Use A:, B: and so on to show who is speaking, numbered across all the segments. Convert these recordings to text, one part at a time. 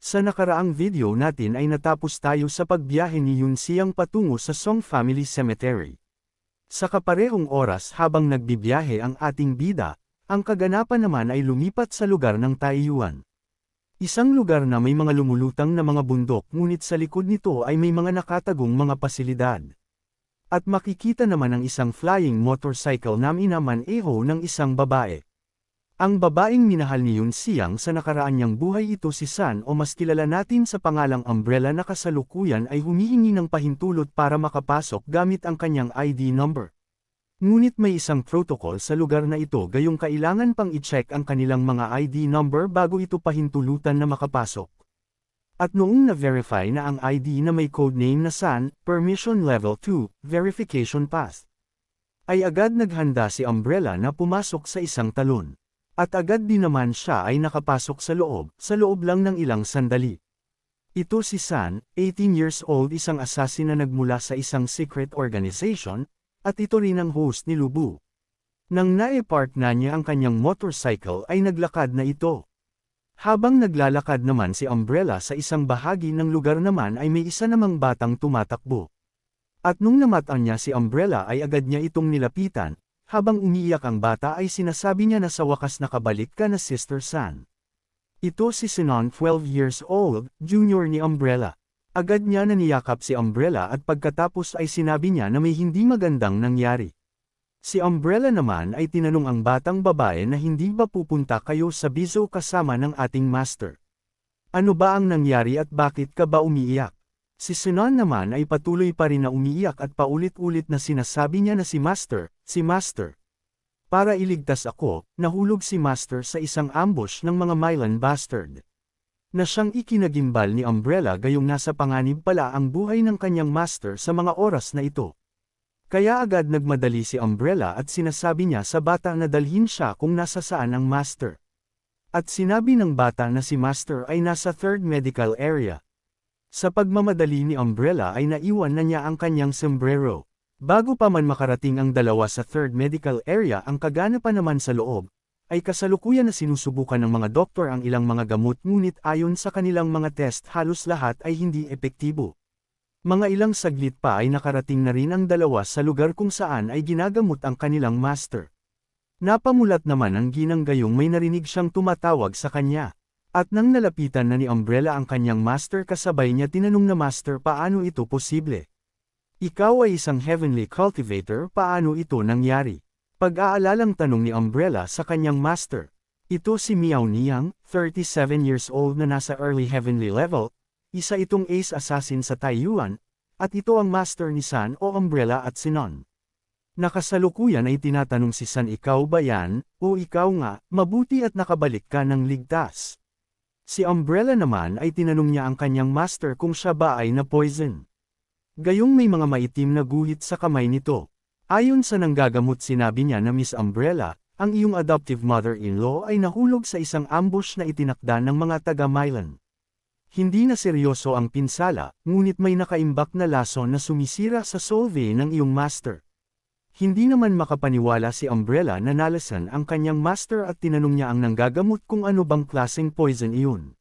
A: Sa nakaraang video natin ay natapos tayo sa pagbiyahe ni Yun Siyang patungo sa Song Family Cemetery. Sa kaparehong oras habang nagbibiyahe ang ating bida, ang kaganapan naman ay lumipat sa lugar ng Taiyuan. Isang lugar na may mga lumulutang na mga bundok ngunit sa likod nito ay may mga nakatagong mga pasilidad. At makikita naman ang isang flying motorcycle na minaman-eho ng isang babae. Ang babaeng minahal ni Yun Siyang sa nakaraan niyang buhay ito si San o mas kilala natin sa pangalang Umbrella na kasalukuyan ay humihingi ng pahintulot para makapasok gamit ang kanyang ID number. Ngunit may isang protocol sa lugar na ito gayong kailangan pang i-check ang kanilang mga ID number bago ito pahintulutan na makapasok. At noong na-verify na ang ID na may codename na San, Permission Level 2, Verification Pass, ay agad naghanda si Umbrella na pumasok sa isang talon. At agad din naman siya ay nakapasok sa loob, sa loob lang ng ilang sandali. Ito si San, 18 years old isang assassin na nagmula sa isang secret organization, at ito rin ang host ni Lubu. Nang nae-park na niya ang kanyang motorcycle ay naglakad na ito. Habang naglalakad naman si Umbrella sa isang bahagi ng lugar naman ay may isa namang batang tumatakbo. At nung namatan niya si Umbrella ay agad niya itong nilapitan, habang umiiyak ang bata ay sinasabi niya na sa wakas nakabalik ka na Sister San. Ito si Sinon 12 years old, junior ni Umbrella. Agad niya naniyakap si Umbrella at pagkatapos ay sinabi niya na may hindi magandang nangyari. Si Umbrella naman ay tinanong ang batang babae na hindi ba pupunta kayo sa bizo kasama ng ating master. Ano ba ang nangyari at bakit ka ba umiiyak? Si Sinon naman ay patuloy pa rin na umiiyak at paulit-ulit na sinasabi niya na si Master, si Master. Para iligtas ako, nahulog si Master sa isang ambush ng mga Milan bastard. Na siyang ikinagimbal ni Umbrella gayong nasa panganib pala ang buhay ng kanyang Master sa mga oras na ito. Kaya agad nagmadali si Umbrella at sinasabi niya sa bata na dalhin siya kung nasa saan ang Master. At sinabi ng bata na si Master ay nasa 3rd Medical Area. Sa pagmamadali ni Umbrella ay naiwan na niya ang kanyang sombrero. Bago pa man makarating ang dalawa sa 3rd Medical Area ang kaganapan naman sa loob, ay kasalukuyan na sinusubukan ng mga doktor ang ilang mga gamot ngunit ayon sa kanilang mga test halos lahat ay hindi epektibo. Mga ilang saglit pa ay nakarating na rin ang dalawa sa lugar kung saan ay ginagamot ang kanilang master. Napamulat naman ang ginang gayong may narinig siyang tumatawag sa kanya. At nang nalapitan na ni Umbrella ang kanyang master kasabay niya tinanong na master paano ito posible. Ikaw ay isang heavenly cultivator paano ito nangyari. Pag-aalalang tanong ni Umbrella sa kanyang master. Ito si Miao Niang, 37 years old na nasa early heavenly level, isa itong ace assassin sa Taiyuan, at ito ang master ni San o Umbrella at Sinon. Nakasalukuyan ay tinatanong si San ikaw ba yan, o ikaw nga, mabuti at nakabalik ka ng ligtas. Si Umbrella naman ay tinanong niya ang kanyang master kung siya ba ay na-poison. Gayong may mga maitim na guhit sa kamay nito. Ayon sa nanggagamot sinabi niya na Miss Umbrella, ang iyong adoptive mother-in-law ay nahulog sa isang ambush na itinakda ng mga taga-Milan. Hindi na seryoso ang pinsala, ngunit may nakaimbak na lason na sumisira sa soul vein ng iyong master. Hindi naman makapaniwala si Umbrella na nalasan ang kanyang master at tinanong niya ang nanggagamot kung ano bang klaseng poison iyon.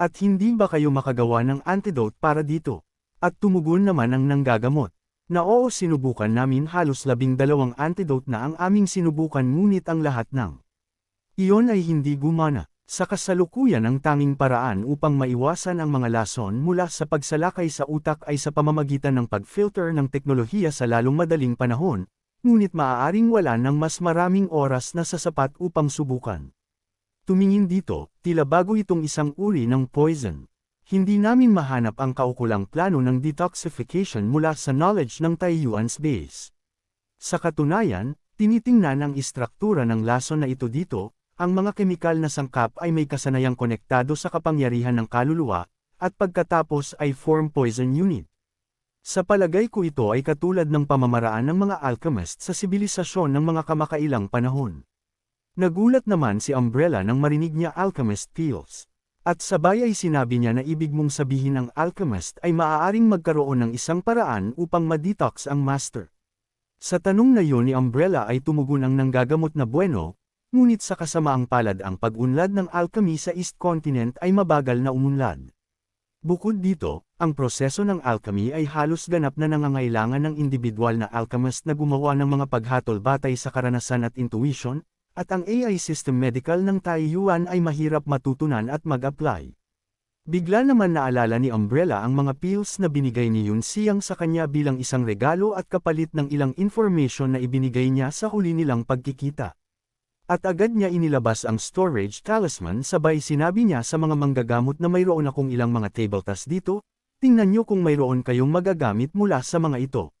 A: At hindi ba kayo makagawa ng antidote para dito? At tumugon naman ang nanggagamot. Na oo sinubukan namin halos labing dalawang antidote na ang aming sinubukan ngunit ang lahat ng iyon ay hindi gumana. Sa kasalukuyan ang tanging paraan upang maiwasan ang mga lason mula sa pagsalakay sa utak ay sa pamamagitan ng pag-filter ng teknolohiya sa lalong madaling panahon, ngunit maaaring wala ng mas maraming oras na sasapat upang subukan. Tumingin dito, tila bago itong isang uri ng poison. Hindi namin mahanap ang kaukulang plano ng detoxification mula sa knowledge ng Taiyuan's base. Sa katunayan, tinitingnan ang istruktura ng lason na ito dito, ang mga kemikal na sangkap ay may kasanayang konektado sa kapangyarihan ng kaluluwa, at pagkatapos ay form poison unit. Sa palagay ko ito ay katulad ng pamamaraan ng mga alchemist sa sibilisasyon ng mga kamakailang panahon. Nagulat naman si Umbrella nang marinig niya alchemist pills. At sabay ay sinabi niya na ibig mong sabihin ng alchemist ay maaaring magkaroon ng isang paraan upang ma-detox ang master. Sa tanong na yun ni Umbrella ay tumugon ang nanggagamot na bueno, ngunit sa kasamaang palad ang pag-unlad ng alchemy sa East Continent ay mabagal na umunlad. Bukod dito, ang proseso ng alchemy ay halos ganap na nangangailangan ng individual na alchemist na gumawa ng mga paghatol batay sa karanasan at intuition, at ang AI system medical ng Taiyuan ay mahirap matutunan at mag-apply. Bigla naman naalala ni Umbrella ang mga pills na binigay ni Yun Siyang sa kanya bilang isang regalo at kapalit ng ilang information na ibinigay niya sa huli nilang pagkikita. At agad niya inilabas ang storage talisman sabay sinabi niya sa mga manggagamot na mayroon akong ilang mga table tas dito, tingnan niyo kung mayroon kayong magagamit mula sa mga ito.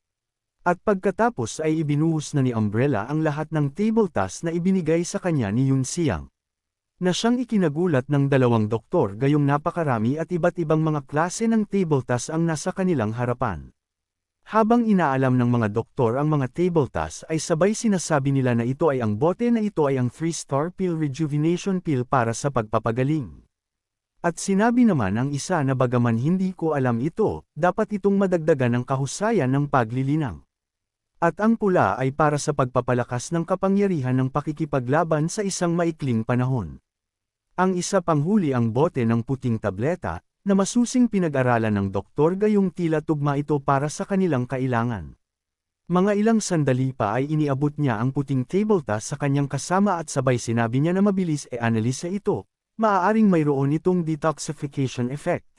A: At pagkatapos ay ibinuhos na ni Umbrella ang lahat ng table tas na ibinigay sa kanya ni Yun Siang. Na siyang ikinagulat ng dalawang doktor gayong napakarami at iba't ibang mga klase ng table tas ang nasa kanilang harapan. Habang inaalam ng mga doktor ang mga table tasks ay sabay sinasabi nila na ito ay ang bote na ito ay ang 3-star pill rejuvenation pill para sa pagpapagaling. At sinabi naman ang isa na bagaman hindi ko alam ito, dapat itong madagdagan ng kahusayan ng paglilinang. At ang pula ay para sa pagpapalakas ng kapangyarihan ng pakikipaglaban sa isang maikling panahon. Ang isa pang huli ang bote ng puting tableta, na masusing pinag-aralan ng doktor gayong tila tugma ito para sa kanilang kailangan. Mga ilang sandali pa ay iniabot niya ang puting table task sa kanyang kasama at sabay sinabi niya na mabilis e analisa ito, maaaring mayroon itong detoxification effect.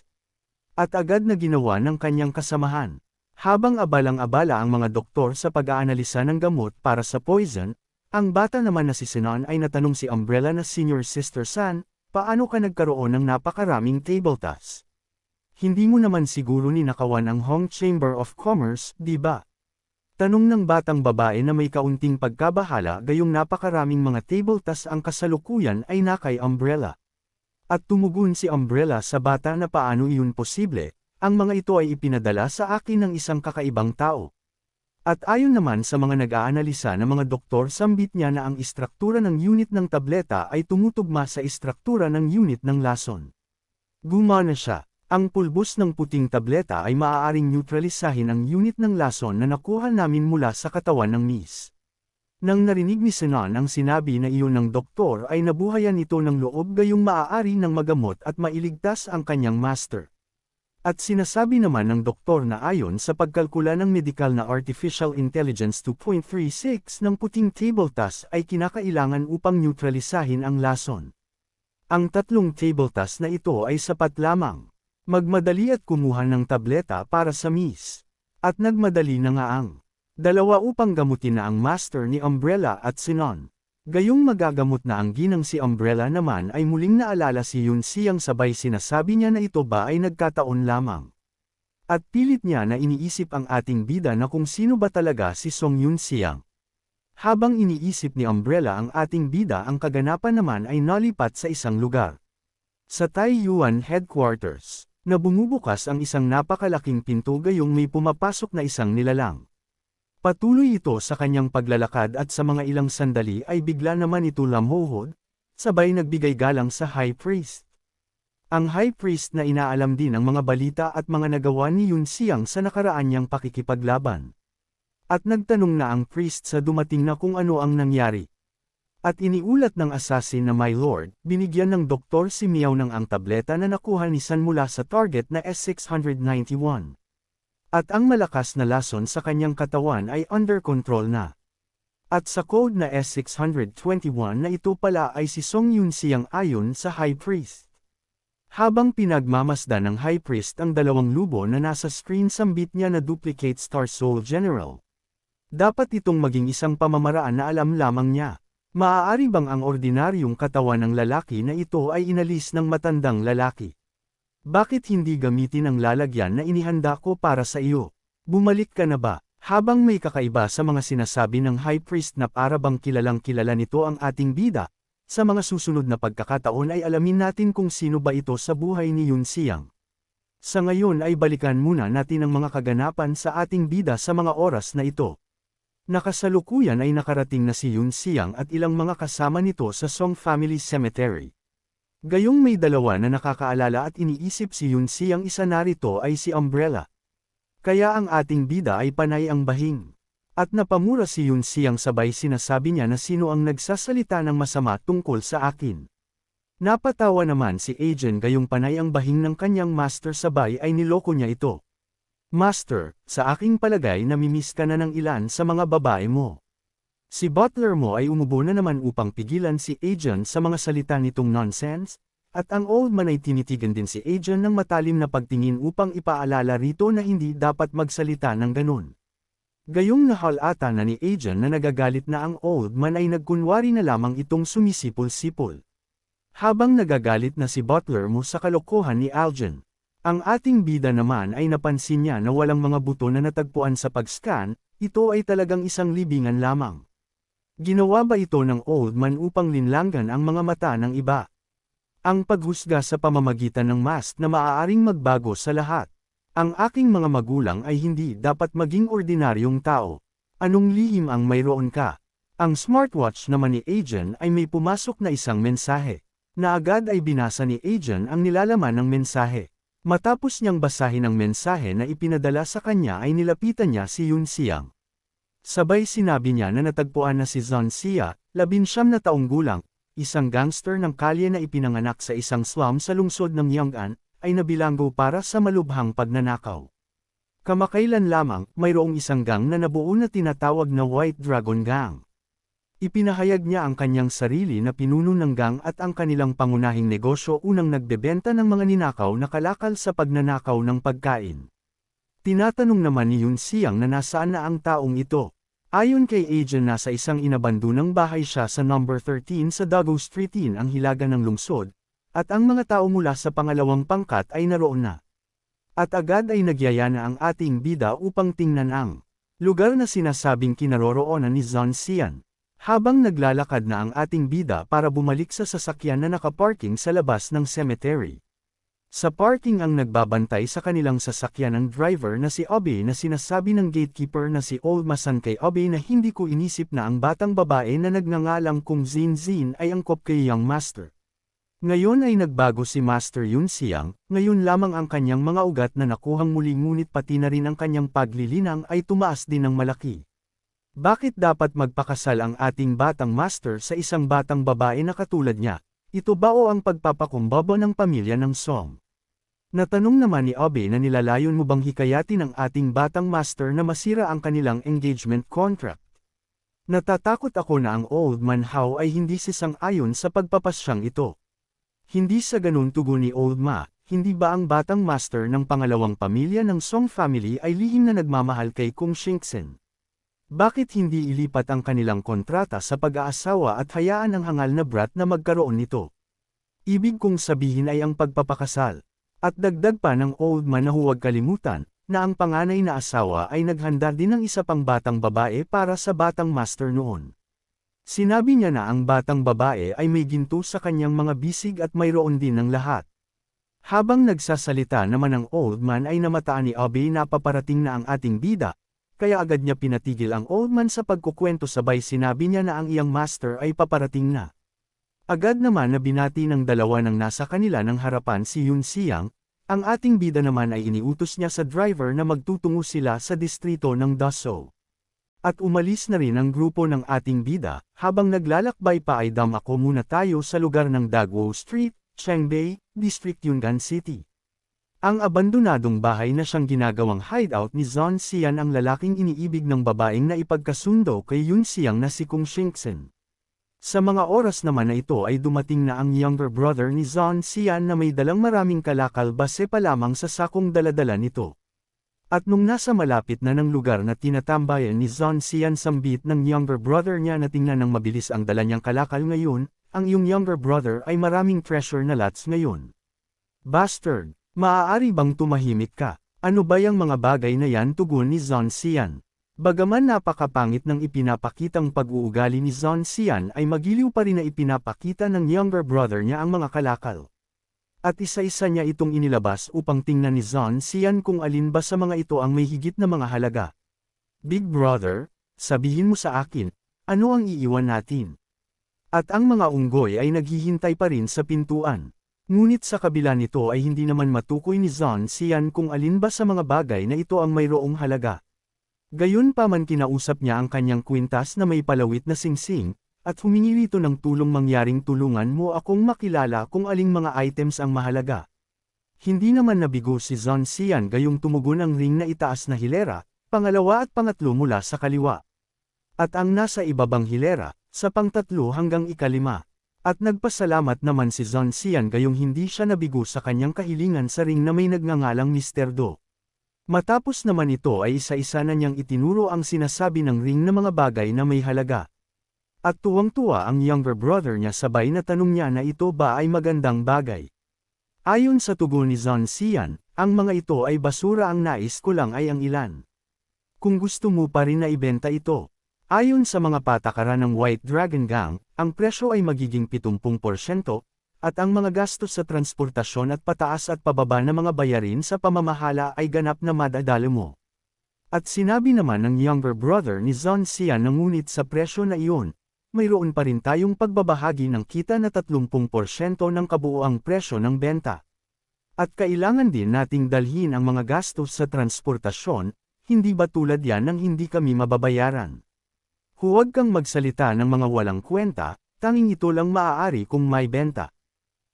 A: At agad na ginawa ng kanyang kasamahan. Habang abalang-abala ang mga doktor sa pag-aanalisa ng gamot para sa poison, ang bata naman na si Sinan ay natanong si Umbrella na Senior Sister San, Paano ka nagkaroon ng napakaraming table tasks? Hindi mo naman siguro ninakawan ang Hong Chamber of Commerce, di ba? Tanong ng batang babae na may kaunting pagkabahala gayong napakaraming mga table tasks ang kasalukuyan ay nakay umbrella. At tumugon si umbrella sa bata na paano iyon posible, ang mga ito ay ipinadala sa akin ng isang kakaibang tao. At ayon naman sa mga nag-aanalisa ng mga doktor sambit niya na ang istruktura ng unit ng tableta ay tumutugma sa istruktura ng unit ng lason. Gumana siya. Ang pulbos ng puting tableta ay maaaring neutralisahin ang unit ng lason na nakuha namin mula sa katawan ng Miss. Nang narinig ni Sinan ang sinabi na iyon ng doktor ay nabuhayan ito ng loob gayong maaari ng magamot at mailigtas ang kanyang master. At sinasabi naman ng doktor na ayon sa pagkalkula ng medikal na Artificial Intelligence 2.36 ng puting table task ay kinakailangan upang neutralisahin ang lason. Ang tatlong table task na ito ay sapat lamang. Magmadali at kumuha ng tableta para sa miss. At nagmadali na nga ang dalawa upang gamutin na ang master ni Umbrella at Sinon. Gayong magagamot na ang ginang si Umbrella naman ay muling naalala si Yun Siyang sabay sinasabi niya na ito ba ay nagkataon lamang. At pilit niya na iniisip ang ating bida na kung sino ba talaga si Song Yun Siyang. Habang iniisip ni Umbrella ang ating bida ang kaganapan naman ay nalipat sa isang lugar. Sa Taiyuan Headquarters, na bumubukas ang isang napakalaking pinto gayong may pumapasok na isang nilalang. Patuloy ito sa kanyang paglalakad at sa mga ilang sandali ay bigla naman ito lamhohod, sabay nagbigay galang sa High Priest. Ang High Priest na inaalam din ang mga balita at mga nagawa ni Yun Siang sa nakaraan niyang pakikipaglaban. At nagtanong na ang priest sa dumating na kung ano ang nangyari. At iniulat ng assassin na My Lord, binigyan ng doktor si Miao ng ang tableta na nakuha ni San mula sa target na S691. At ang malakas na lason sa kanyang katawan ay under control na. At sa code na S621 na ito pala ay si Song Yun Siyang ayon sa High Priest. Habang pinagmamasdan ng High Priest ang dalawang lubo na nasa screen sambit niya na duplicate Star Soul General. Dapat itong maging isang pamamaraan na alam lamang niya. Maaari bang ang ordinaryong katawan ng lalaki na ito ay inalis ng matandang lalaki? Bakit hindi gamitin ang lalagyan na inihanda ko para sa iyo? Bumalik ka na ba? Habang may kakaiba sa mga sinasabi ng High Priest na para bang kilalang kilala nito ang ating bida, sa mga susunod na pagkakataon ay alamin natin kung sino ba ito sa buhay ni Yun Siyang. Sa ngayon ay balikan muna natin ang mga kaganapan sa ating bida sa mga oras na ito. Nakasalukuyan ay nakarating na si Yun Siyang at ilang mga kasama nito sa Song Family Cemetery. Gayong may dalawa na nakakaalala at iniisip si Yun Si ang isa narito ay si Umbrella. Kaya ang ating bida ay panay ang bahing. At napamura si Yun Siyang sabay sinasabi niya na sino ang nagsasalita ng masama tungkol sa akin. Napatawa naman si Agent gayong panay ang bahing ng kanyang master sabay ay niloko niya ito. Master, sa aking palagay namimiss ka na ng ilan sa mga babae mo. Si butler mo ay umubo na naman upang pigilan si Agent sa mga salita nitong nonsense, at ang old man ay tinitigan din si Agent ng matalim na pagtingin upang ipaalala rito na hindi dapat magsalita ng ganun. Gayong nahalata na ni Agent na nagagalit na ang old man ay nagkunwari na lamang itong sumisipol-sipol. Habang nagagalit na si Butler mo sa kalokohan ni Algen, ang ating bida naman ay napansin niya na walang mga buto na natagpuan sa pag-scan, ito ay talagang isang libingan lamang. Ginawa ba ito ng old man upang linlangan ang mga mata ng iba? Ang paghusga sa pamamagitan ng mask na maaaring magbago sa lahat. Ang aking mga magulang ay hindi dapat maging ordinaryong tao. Anong lihim ang mayroon ka? Ang smartwatch naman ni Agent ay may pumasok na isang mensahe. Na agad ay binasa ni Agent ang nilalaman ng mensahe. Matapos niyang basahin ang mensahe na ipinadala sa kanya ay nilapitan niya si Yun Siang. Sabay sinabi niya na natagpuan na si Zon Sia, labinsyam na taong gulang, isang gangster ng kalye na ipinanganak sa isang slum sa lungsod ng Yang'an, ay nabilanggo para sa malubhang pagnanakaw. Kamakailan lamang, mayroong isang gang na nabuo na tinatawag na White Dragon Gang. Ipinahayag niya ang kanyang sarili na pinuno ng gang at ang kanilang pangunahing negosyo unang nagbebenta ng mga ninakaw na kalakal sa pagnanakaw ng pagkain. Tinatanong naman ni Yun Siyang na nasaan na ang taong ito. Ayon kay Agent nasa isang inabandunang bahay siya sa number 13 sa Dago Street in ang hilaga ng lungsod, at ang mga tao mula sa pangalawang pangkat ay naroon na. At agad ay nagyaya na ang ating bida upang tingnan ang lugar na sinasabing kinaroroonan ni Zon Sian. Habang naglalakad na ang ating bida para bumalik sa sasakyan na nakaparking sa labas ng cemetery. Sa parking ang nagbabantay sa kanilang sasakyan ang driver na si Obi na sinasabi ng gatekeeper na si Old Masan kay Obi na hindi ko inisip na ang batang babae na nagngangalang kung Zin Zin ay angkop kay Young Master. Ngayon ay nagbago si Master Yun Siang, ngayon lamang ang kanyang mga ugat na nakuhang muli ngunit pati na rin ang kanyang paglilinang ay tumaas din ng malaki. Bakit dapat magpakasal ang ating batang master sa isang batang babae na katulad niya? Ito ba o ang pagpapakumbaba ng pamilya ng Song? Natanong naman ni Obe na nilalayon mo bang hikayatin ang ating batang master na masira ang kanilang engagement contract. Natatakot ako na ang old man how ay hindi sisang-ayon sa pagpapasyang ito. Hindi sa ganun tugon ni Old Ma, hindi ba ang batang master ng pangalawang pamilya ng Song family ay lihim na nagmamahal kay Kung Shinksen? Bakit hindi ilipat ang kanilang kontrata sa pag-aasawa at hayaan ang hangal na brat na magkaroon nito? Ibig kong sabihin ay ang pagpapakasal. At dagdag pa ng old man na huwag kalimutan, na ang panganay na asawa ay naghanda din ng isa pang batang babae para sa batang master noon. Sinabi niya na ang batang babae ay may ginto sa kanyang mga bisig at mayroon din ng lahat. Habang nagsasalita naman ang old man ay namataan ni Obi na paparating na ang ating bida, kaya agad niya pinatigil ang old man sa pagkukwento sabay sinabi niya na ang iyang master ay paparating na. Agad naman na binati ng dalawa ng nasa kanila ng harapan si Yun Siang, ang ating bida naman ay iniutos niya sa driver na magtutungo sila sa distrito ng Daso. At umalis na rin ang grupo ng ating bida, habang naglalakbay pa ay dam ako muna tayo sa lugar ng Dagwo Street, Chengbei, District Yungan City. Ang abandonadong bahay na siyang ginagawang hideout ni Zon Xian ang lalaking iniibig ng babaeng na ipagkasundo kay Yun Xiang na si Kung Shinksen. Sa mga oras naman na ito ay dumating na ang younger brother ni Zon Xian na may dalang maraming kalakal base pa lamang sa sakong daladala nito. At nung nasa malapit na ng lugar na tinatambayan ni Zon Sian Sambit ng younger brother niya na tingnan ng mabilis ang dala niyang kalakal ngayon, ang iyong younger brother ay maraming treasure na lots ngayon. Bastard, maaari bang tumahimik ka? Ano ba yung mga bagay na yan tugon ni Zon Sian? Bagaman napakapangit ng ipinapakitang pag-uugali ni Zon Sian ay magiliw pa rin na ipinapakita ng younger brother niya ang mga kalakal. At isa-isa niya itong inilabas upang tingnan ni Zon Sian kung alin ba sa mga ito ang may higit na mga halaga. Big Brother, sabihin mo sa akin, ano ang iiwan natin? At ang mga unggoy ay naghihintay pa rin sa pintuan. Ngunit sa kabila nito ay hindi naman matukoy ni Zon Sian kung alin ba sa mga bagay na ito ang mayroong halaga. Gayon pa man kinausap niya ang kanyang kwintas na may palawit na singsing, at humingi rito ng tulong mangyaring tulungan mo akong makilala kung aling mga items ang mahalaga. Hindi naman nabigo si Zon Sian gayong tumugon ang ring na itaas na hilera, pangalawa at pangatlo mula sa kaliwa. At ang nasa ibabang hilera, sa pangtatlo hanggang ikalima. At nagpasalamat naman si Zon Sian gayong hindi siya nabigo sa kanyang kahilingan sa ring na may nagngangalang Mr. Do. Matapos naman ito ay isa-isa na niyang itinuro ang sinasabi ng ring na mga bagay na may halaga. At tuwang-tuwa ang younger brother niya sabay na tanong niya na ito ba ay magandang bagay. Ayon sa tugon ni Zon Sian, ang mga ito ay basura ang nais ko lang ay ang ilan. Kung gusto mo pa rin na ibenta ito. Ayon sa mga patakaran ng White Dragon Gang, ang presyo ay magiging 70%, at ang mga gastos sa transportasyon at pataas at pababa na mga bayarin sa pamamahala ay ganap na madadalo mo. At sinabi naman ng younger brother ni Zon Sian na ngunit sa presyo na iyon, mayroon pa rin tayong pagbabahagi ng kita na 30% ng kabuoang presyo ng benta. At kailangan din nating dalhin ang mga gastos sa transportasyon, hindi ba tulad yan ng hindi kami mababayaran? Huwag kang magsalita ng mga walang kwenta, tanging ito lang maaari kung may benta.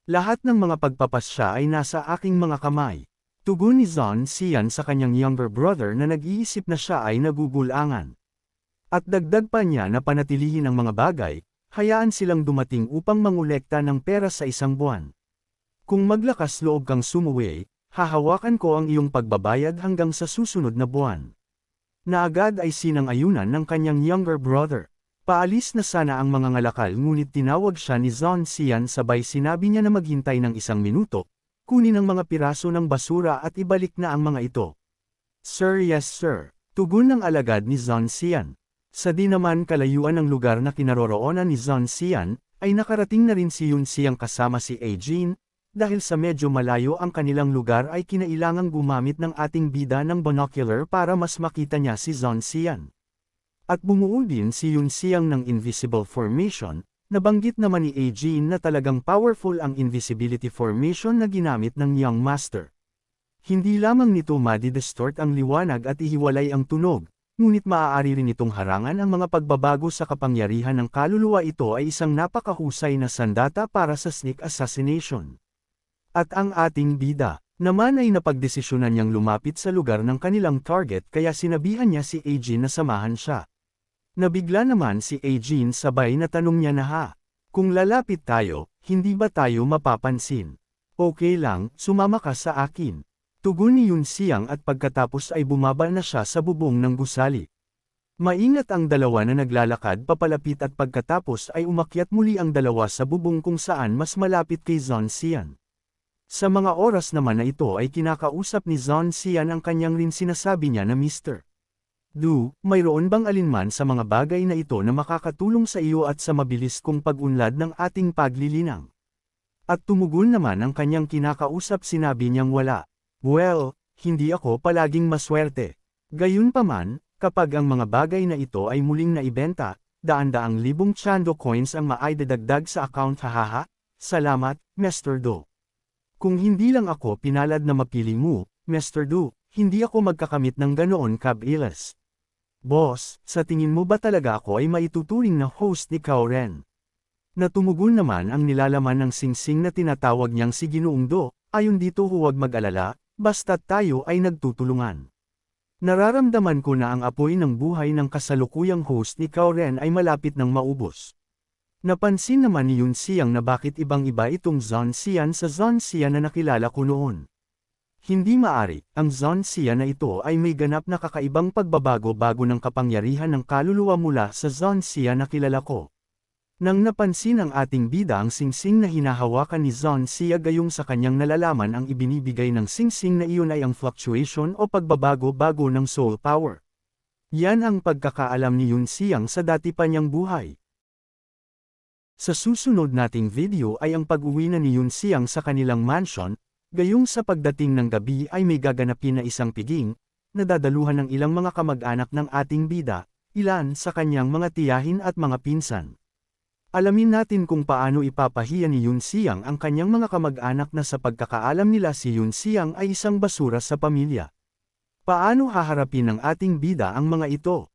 A: Lahat ng mga pagpapasya ay nasa aking mga kamay. Tugon ni Zon Sian sa kanyang younger brother na nag-iisip na siya ay nagugulangan. At dagdag pa niya na panatilihin ang mga bagay, hayaan silang dumating upang mangulekta ng pera sa isang buwan. Kung maglakas loob kang sumuwi, hahawakan ko ang iyong pagbabayad hanggang sa susunod na buwan. Na agad ay sinang-ayunan ng kanyang younger brother. Paalis na sana ang mga ngalakal ngunit tinawag siya ni Zon Sian sabay sinabi niya na maghintay ng isang minuto, kunin ang mga piraso ng basura at ibalik na ang mga ito. Sir yes sir, tugon ng alagad ni Zon Sian. Sa di naman kalayuan ng lugar na kinaroroonan ni Zon Sian, ay nakarating na rin si Yun Siang kasama si Ajin, dahil sa medyo malayo ang kanilang lugar ay kinailangang gumamit ng ating bida ng binocular para mas makita niya si Zon Sian. At bumuo din si Yun Siang ng Invisible Formation, nabanggit naman ni Ajin na talagang powerful ang Invisibility Formation na ginamit ng Young Master. Hindi lamang nito madi-distort ang liwanag at ihiwalay ang tunog, Ngunit maaari rin itong harangan ang mga pagbabago sa kapangyarihan ng kaluluwa ito ay isang napakahusay na sandata para sa sneak assassination. At ang ating bida, naman ay napagdesisyonan niyang lumapit sa lugar ng kanilang target kaya sinabihan niya si Ajin na samahan siya. Nabigla naman si Ajin sabay na tanong niya na ha, kung lalapit tayo, hindi ba tayo mapapansin? Okay lang, sumama ka sa akin. Tugon ni Yun Siang at pagkatapos ay bumaba na siya sa bubong ng gusali. Maingat ang dalawa na naglalakad papalapit at pagkatapos ay umakyat muli ang dalawa sa bubong kung saan mas malapit kay Zon Sian. Sa mga oras naman na ito ay kinakausap ni Zon Sian ang kanyang rin sinasabi niya na Mr. Du, mayroon bang alinman sa mga bagay na ito na makakatulong sa iyo at sa mabilis kong pag-unlad ng ating paglilinang? At tumugon naman ang kanyang kinakausap sinabi niyang wala. Well, hindi ako palaging maswerte. Gayunpaman, kapag ang mga bagay na ito ay muling naibenta, daan-daang libong chando coins ang maaidadagdag sa account hahaha, salamat, Mr. Do. Kung hindi lang ako pinalad na mapili mo, Mr. Do, hindi ako magkakamit ng ganoon kabilis. Boss, sa tingin mo ba talaga ako ay maituturing na host ni Kauren? Natumugon naman ang nilalaman ng singsing na tinatawag niyang si Ginoong Do, ayon dito huwag mag-alala, Basta't tayo ay nagtutulungan. Nararamdaman ko na ang apoy ng buhay ng kasalukuyang host ni Kauren ay malapit ng maubos. Napansin naman ni Yun Siyang na bakit ibang-iba itong Zon Sian sa Zon Sian na nakilala ko noon. Hindi maari, ang Zon Sian na ito ay may ganap na kakaibang pagbabago bago ng kapangyarihan ng kaluluwa mula sa Zon Sian na kilala ko. Nang napansin ng ating bida ang singsing na hinahawakan ni Zon Sia gayong sa kanyang nalalaman ang ibinibigay ng singsing na iyon ay ang fluctuation o pagbabago-bago ng soul power. Yan ang pagkakaalam ni Yun Siang sa dati pa niyang buhay. Sa susunod nating video ay ang pag-uwi na ni Yun Siang sa kanilang mansion, gayong sa pagdating ng gabi ay may gaganapin na isang piging, na dadaluhan ng ilang mga kamag-anak ng ating bida, ilan sa kanyang mga tiyahin at mga pinsan. Alamin natin kung paano ipapahiya ni Yun Siang ang kanyang mga kamag-anak na sa pagkakaalam nila si Yun Siang ay isang basura sa pamilya. Paano haharapin ng ating bida ang mga ito?